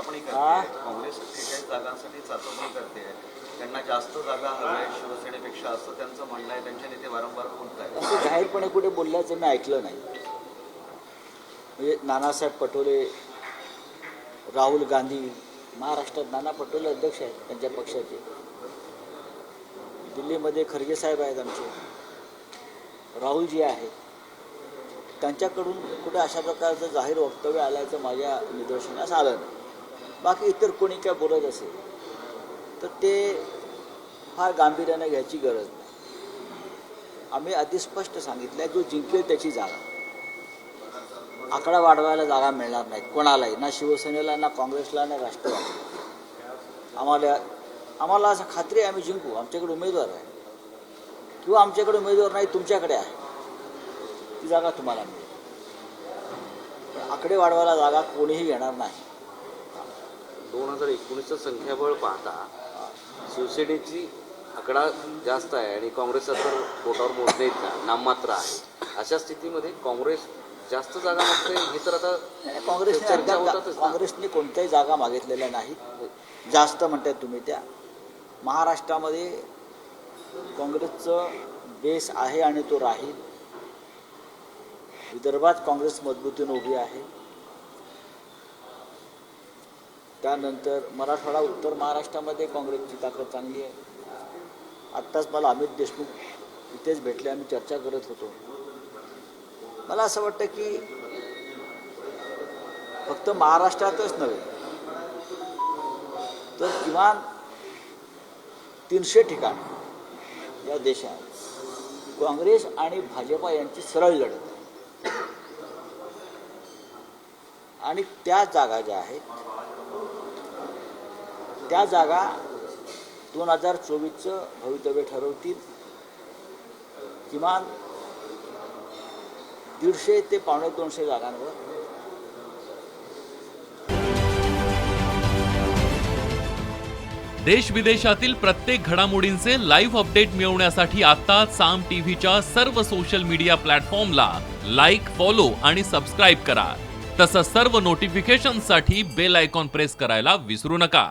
चाचपणी हा? करते काँग्रेस अठ्ठेचाळीस जागांसाठी चाचपणी करते. त्यांना जास्त जागा हव्या शिवसेनेपेक्षा असं त्यांचं म्हणणं आहे त्यांचे नेते वारंवार बोलत आहेत असं जाहीरपणे कुठे बोलल्याचं मी ऐकलं नाही. म्हणजे नानासाहेब पटोले राहुल गांधी महाराष्ट्रात नाना पटोले अध्यक्ष आहेत त्यांच्या पक्षाचे. दिल्लीमध्ये खरगे साहेब आहेत आमचे. राहुलजी आहेत. त्यांच्याकडून कुठे अशा प्रकारचं जाहीर वक्तव्य आल्याचं माझ्या निदर्शनास आलं नाही. बाकी इतर कोणी काय बोलत असेल तर ते फार गांभीर्यानं घ्यायची गरज नाही. आम्ही अतिस्पष्ट सांगितलं आहे जो जिंकेल त्याची जागा. आकडा वाढवायला जागा मिळणार नाहीत कोणालाही ना शिवसेनेला ना काँग्रेसला ना राष्ट्रवादी आम्हाला आम्हाला असं खात्री आहे आम्ही जिंकू. आमच्याकडे उमेदवार आहे. किंवा आमच्याकडे उमेदवार नाही तुमच्याकडे आहे. ती जागा तुम्हाला मिळेल. आकडे वाढवायला जागा कोणीही घेणार नाही. दोन हजार एकोणीसचं संख्याबळ पाहता शिवसेनेची आकडा जास्त आहे आणि काँग्रेसचा तर बोटावर मोजणे नाममात्र आहे. अशा स्थितीमध्ये काँग्रेस जास्त जागा मागते हे तर आता चर्चा होतातच ना. काँग्रेसने कोणत्याही जागा मागितलेल्या नाहीत जास्त म्हणतात तुम्ही त्या. महाराष्ट्रामध्ये काँग्रेसचं बेस आहे आणि तो राहील. विदर्भात काँग्रेस मजबूतीने उभी आहे. त्यानंतर मराठवाडा उत्तर महाराष्ट्रामध्ये काँग्रेसची ताकद चांगली आहे. आत्ताच मला अमित देशमुख इथेच भेटले आम्ही चर्चा करत होतो. मला असं वाटतं की फक्त महाराष्ट्रातच नव्हे तर किमान तीनशे ठिकाण या देशात काँग्रेस आणि भाजपा यांची सरळ लढत आहे. आणि त्या जागा ज्या आहेत त्या जागा दोन हजार चोवीसचं भवितव्य ठरवतील. किमान दीडशे ते पावणे दोनशे जागांवर. देश विदेशातील प्रत्येक घडामोडींचे लाईव्ह अपडेट मिळवण्यासाठी आता साम टीव्हीच्या सर्व सोशल मीडिया प्लॅटफॉर्मला लाईक फॉलो आणि सबस्क्राईब करा. तसंच सर्व नोटिफिकेशनसाठी बेल आयकॉन प्रेस करायला विसरू नका.